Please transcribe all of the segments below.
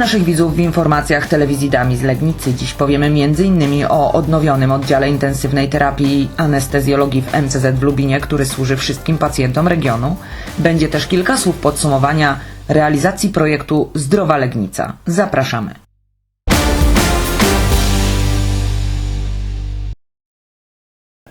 Naszych widzów w informacjach telewizji Dami z Legnicy. Dziś powiemy m.in. o odnowionym oddziale intensywnej terapii anestezjologii w MCZ w Lubinie, który służy wszystkim pacjentom regionu. Będzie też kilka słów podsumowania realizacji projektu Zdrowa Legnica. Zapraszamy.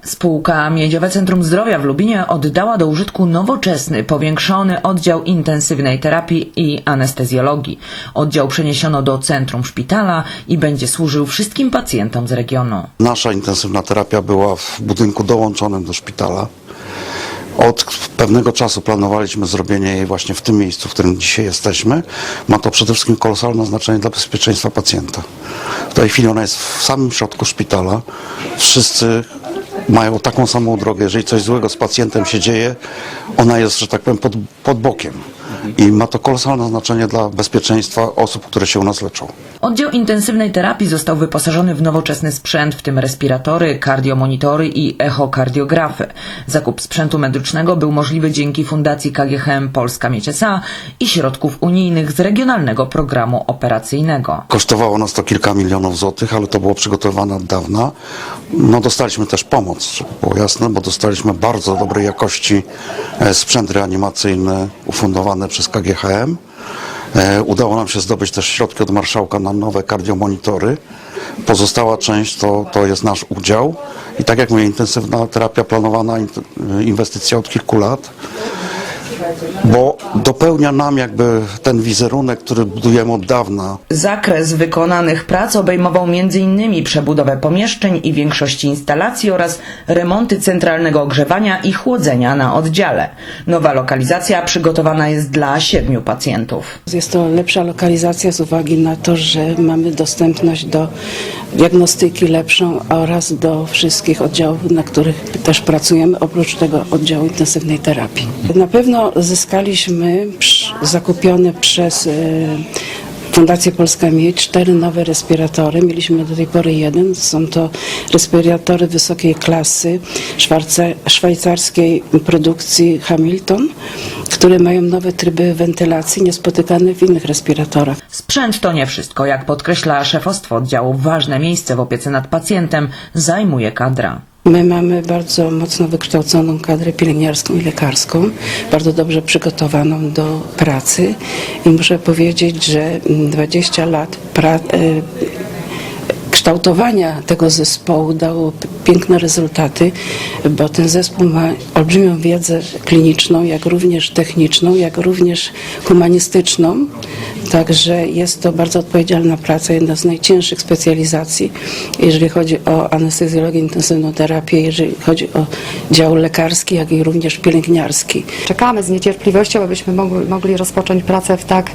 Spółka Miedziowe Centrum Zdrowia w Lubinie oddała do użytku nowoczesny, powiększony oddział intensywnej terapii i anestezjologii. Oddział przeniesiono do centrum szpitala i będzie służył wszystkim pacjentom z regionu. Nasza intensywna terapia była w budynku dołączonym do szpitala. Od pewnego czasu planowaliśmy zrobienie jej właśnie w tym miejscu, w którym dzisiaj jesteśmy. Ma to przede wszystkim kolosalne znaczenie dla bezpieczeństwa pacjenta. W tej chwili ona jest w samym środku szpitala. Wszyscy mają taką samą drogę. Jeżeli coś złego z pacjentem się dzieje, ona jest, że tak powiem, pod, pod bokiem. I ma to kolosalne znaczenie dla bezpieczeństwa osób, które się u nas leczą. Oddział intensywnej terapii został wyposażony w nowoczesny sprzęt, w tym respiratory, kardiomonitory i echokardiografy. Zakup sprzętu medycznego był możliwy dzięki Fundacji KGHM Polska Mieć S.A. i środków unijnych z regionalnego programu operacyjnego. Kosztowało nas to kilka milionów złotych, ale to było przygotowane od dawna. No dostaliśmy też pomoc, było jasne, bo dostaliśmy bardzo dobrej jakości e, sprzęt reanimacyjny ufundowany przez KGHM. E, Udało nam się zdobyć też środki od marszałka na nowe kardiomonitory. Pozostała część to, to jest nasz udział i tak jak mówię, intensywna terapia planowana, int- inwestycja od kilku lat bo dopełnia nam jakby ten wizerunek, który budujemy od dawna. Zakres wykonanych prac obejmował m.in. przebudowę pomieszczeń i większości instalacji oraz remonty centralnego ogrzewania i chłodzenia na oddziale. Nowa lokalizacja przygotowana jest dla siedmiu pacjentów. Jest to lepsza lokalizacja z uwagi na to, że mamy dostępność do diagnostyki lepszą oraz do wszystkich oddziałów, na których też pracujemy, oprócz tego oddziału intensywnej terapii. Na pewno zyskaliśmy zakupione przez e, Fundację Polska Miedź cztery nowe respiratory. Mieliśmy do tej pory jeden. Są to respiratory wysokiej klasy szwajcarskiej produkcji Hamilton, które mają nowe tryby wentylacji niespotykane w innych respiratorach. Sprzęt to nie wszystko. Jak podkreśla szefostwo oddziału, ważne miejsce w opiece nad pacjentem zajmuje kadra. My mamy bardzo mocno wykształconą kadrę pielęgniarską i lekarską, bardzo dobrze przygotowaną do pracy i muszę powiedzieć, że mm, 20 lat pra- e, kształtowania tego zespołu dało piękne rezultaty, bo ten zespół ma olbrzymią wiedzę kliniczną, jak również techniczną, jak również humanistyczną. Także jest to bardzo odpowiedzialna praca, jedna z najcięższych specjalizacji, jeżeli chodzi o anestezjologię, intensywną terapię, jeżeli chodzi o dział lekarski, jak i również pielęgniarski. Czekamy z niecierpliwością, abyśmy mogli, mogli rozpocząć pracę w tak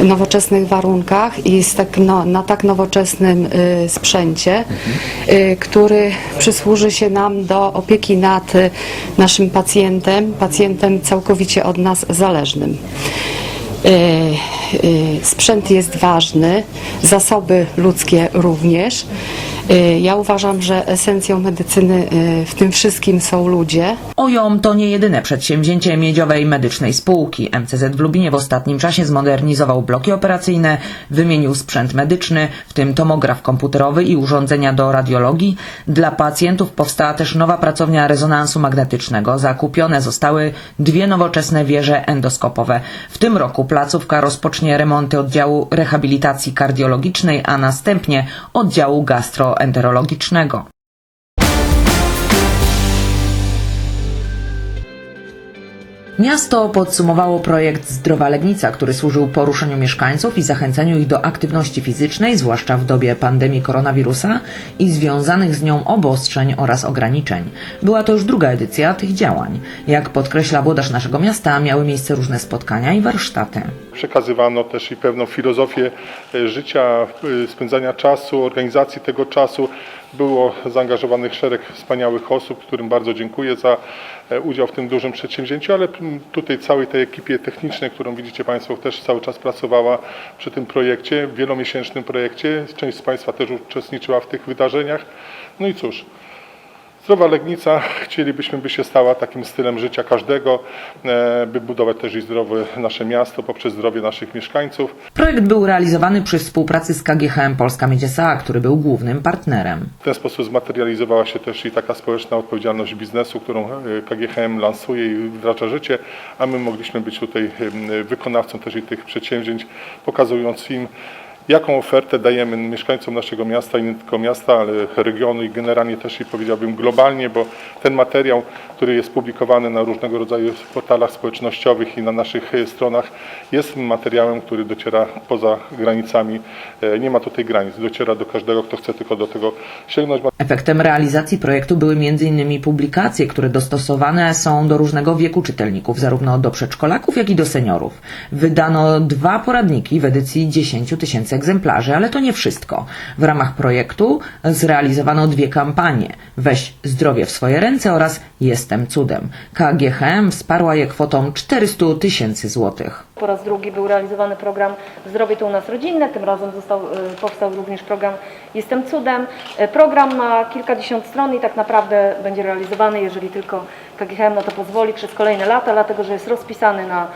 nowoczesnych warunkach i tak, no, na tak nowoczesnym y, sprzęcie, y, który przysłuży się nam do opieki nad y, naszym pacjentem, pacjentem całkowicie od nas zależnym. Y, Sprzęt jest ważny, zasoby ludzkie również. Y, Ja uważam, że esencją medycyny y, w tym wszystkim są ludzie. OJOM to nie jedyne przedsięwzięcie miedziowej medycznej spółki. MCZ w Lubinie w ostatnim czasie zmodernizował bloki operacyjne, wymienił sprzęt medyczny, w tym tomograf komputerowy i urządzenia do radiologii. Dla pacjentów powstała też nowa pracownia rezonansu magnetycznego. Zakupione zostały dwie nowoczesne wieże endoskopowe. W tym roku placówka rozpocznie remonty oddziału rehabilitacji kardiologicznej, a następnie oddziału gastroenterologicznego. Miasto podsumowało projekt Zdrowa Legnica, który służył poruszeniu mieszkańców i zachęceniu ich do aktywności fizycznej, zwłaszcza w dobie pandemii koronawirusa i związanych z nią obostrzeń oraz ograniczeń. Była to już druga edycja tych działań. Jak podkreśla włodarz naszego miasta, miały miejsce różne spotkania i warsztaty. Przekazywano też i pewną filozofię e, życia, e, spędzania czasu, organizacji tego czasu. Było zaangażowanych szereg wspaniałych osób, którym bardzo dziękuję za e, udział w tym dużym przedsięwzięciu, ale tutaj całej tej ekipie technicznej, którą widzicie Państwo też cały czas pracowała przy tym projekcie, wielomiesięcznym projekcie. Część z Państwa też uczestniczyła w tych wydarzeniach. No i cóż, Zdrowa Legnica chcielibyśmy, by się stała takim stylem życia każdego, e, by budować też i zdrowe nasze miasto poprzez zdrowie naszych mieszkańców. Projekt był realizowany przy współpracy z KGHM Polska SA, który był głównym partnerem. W ten sposób zmaterializowała się też i taka społeczna odpowiedzialność biznesu, którą e, KGHM lansuje i wdraża życie, a my mogliśmy być tutaj em, wykonawcą też i tych przedsięwzięć, pokazując im, jaką ofertę dajemy mieszkańcom naszego miasta i nie tylko miasta, ale regionu i generalnie też i powiedziałbym globalnie, bo ten materiał, który jest publikowany na różnego rodzaju portalach społecznościowych i na naszych e, stronach, jest materiałem, który dociera poza granicami. E, Nie ma tutaj granic, dociera do każdego, kto chce tylko do tego sięgnąć. Efektem realizacji projektu były m.in. publikacje, które dostosowane są do różnego wieku czytelników, zarówno do przedszkolaków, jak i do seniorów. Wydano dwa poradniki w edycji 10 tysięcy egzemplarzy, ale to nie wszystko. W ramach projektu zrealizowano dwie kampanie. Weź zdrowie w swoje ręce oraz Jestem cudem. KGHM wsparła je kwotą 400 tysięcy złotych. Po raz drugi był realizowany program Zdrowie to u nas rodzinne, tym razem został, y, powstał również program Jestem Cudem. Y, Program ma kilkadziesiąt stron i tak naprawdę będzie realizowany, jeżeli tylko KGHM na to pozwoli, przez kolejne lata, dlatego że jest rozpisany na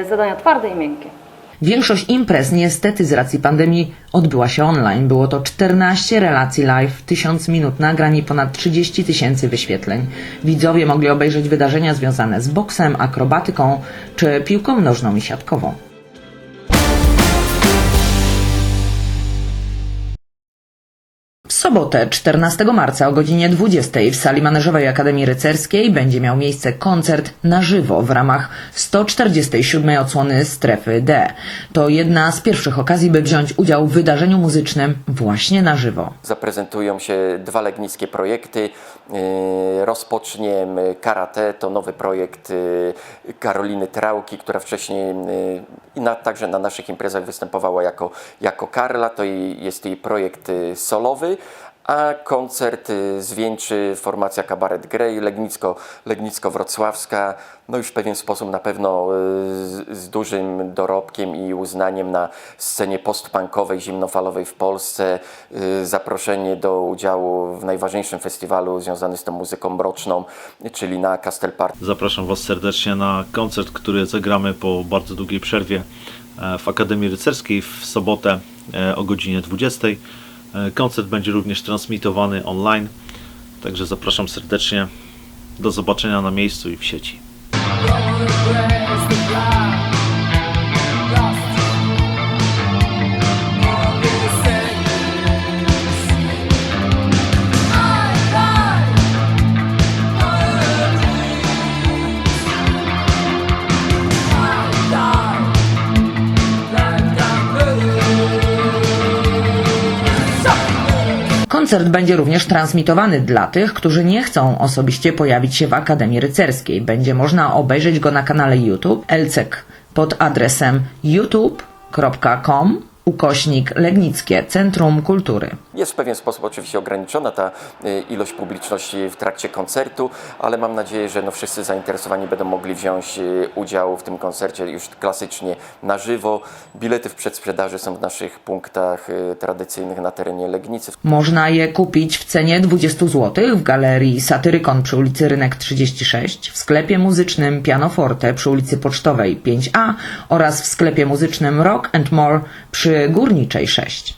y, zadania twarde i miękkie. Większość imprez niestety z racji pandemii odbyła się online. Było to 14 relacji live, 1000 minut nagrań i ponad 30 tysięcy wyświetleń. Widzowie mogli obejrzeć wydarzenia związane z boksem, akrobatyką czy piłką nożną i siatkową. Sobotę 14 marca o godzinie 20 w sali maneżowej Akademii Rycerskiej będzie miał miejsce koncert na żywo w ramach 147 odsłony Strefy D. To jedna z pierwszych okazji, by wziąć udział w wydarzeniu muzycznym właśnie na żywo. Zaprezentują się dwa legnickie projekty. Yy, Rozpoczniemy Karate, to nowy projekt yy, Karoliny Trałki, która wcześniej i na, także na naszych imprezach występowała jako, jako Karla. To jest jej projekt solowy. A koncert yy, zwieńczy formacja Kabaret Grey, Legnicko, Legnicko-Wrocławska, no już w pewien sposób na pewno yy, z, z dużym dorobkiem i uznaniem na scenie postpunkowej, zimnofalowej w Polsce. Yy, Zaproszenie do udziału w najważniejszym festiwalu związanym z tą muzyką mroczną, czyli na Castle Park. Zapraszam Was serdecznie na koncert, który zagramy po bardzo długiej przerwie e, w Akademii Rycerskiej w sobotę e, o godzinie 20. E, Koncert będzie również transmitowany online, także zapraszam serdecznie. Do zobaczenia na miejscu i w sieci. Koncert będzie również transmitowany dla tych, którzy nie chcą osobiście pojawić się w Akademii Rycerskiej. Będzie można obejrzeć go na kanale YouTube LCK pod adresem youtube.com ukośnik Legnickie Centrum Kultury. Jest w pewien sposób oczywiście ograniczona ta y, ilość publiczności w trakcie koncertu, ale mam nadzieję, że no wszyscy zainteresowani będą mogli wziąć y, udział w tym koncercie już klasycznie na żywo. Bilety w przedsprzedaży są w naszych punktach y, tradycyjnych na terenie Legnicy. Można je kupić w cenie 20 zł w galerii Satyrykon przy ulicy Rynek 36, w sklepie muzycznym Pianoforte przy ulicy Pocztowej 5A oraz w sklepie muzycznym Rock and More przy Górniczej 6.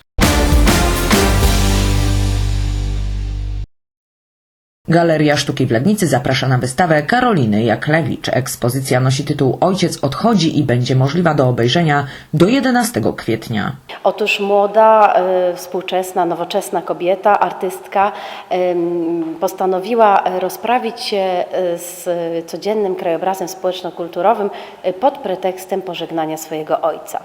Galeria Sztuki w Legnicy zaprasza na wystawę Karoliny Jaklewicz. Ekspozycja nosi tytuł Ojciec odchodzi i będzie możliwa do obejrzenia do 11 kwietnia. Otóż młoda, y, współczesna, nowoczesna kobieta, artystka postanowiła rozprawić się y, z codziennym krajobrazem społeczno-kulturowym y, pod pretekstem pożegnania swojego ojca.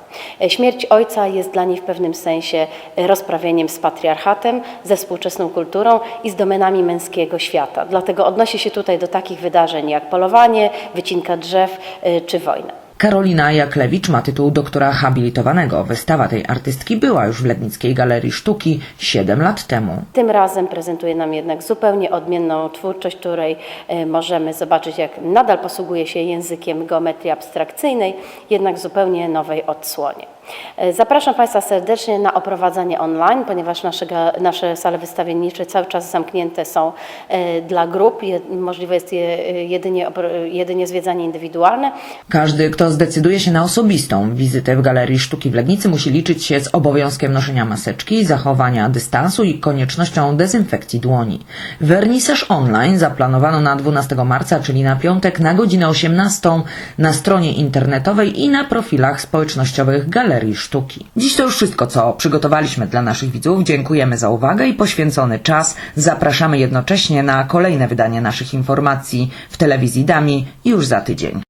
Śmierć ojca jest dla niej w pewnym sensie rozprawieniem z patriarchatem, ze współczesną kulturą i z domenami męskiego świata. Dlatego odnosi się tutaj do takich wydarzeń jak polowanie, wycinka drzew y, czy wojna. Karolina Jaklewicz ma tytuł doktora habilitowanego. Wystawa tej artystki była już w Legnickiej Galerii Sztuki 7 lat temu. Tym razem prezentuje nam jednak zupełnie odmienną twórczość, której e, możemy zobaczyć, jak nadal posługuje się językiem geometrii abstrakcyjnej, jednak zupełnie nowej odsłonie. E, Zapraszam Państwa serdecznie na oprowadzanie online, ponieważ nasze, nasze sale wystawiennicze cały czas zamknięte są e, dla grup. Możliwe jest je, jedynie, jedynie zwiedzanie indywidualne. Każdy, kto zdecyduje się na osobistą wizytę w Galerii Sztuki w Legnicy musi liczyć się z obowiązkiem noszenia maseczki, zachowania dystansu i koniecznością dezynfekcji dłoni. Wernisaż online zaplanowano na 12 marca, czyli na piątek na godzinę 18 na stronie internetowej i na profilach społecznościowych Galerii Sztuki. Dziś to już wszystko, co przygotowaliśmy dla naszych widzów. Dziękujemy za uwagę i poświęcony czas. Zapraszamy jednocześnie na kolejne wydanie naszych informacji w telewizji Dami już za tydzień.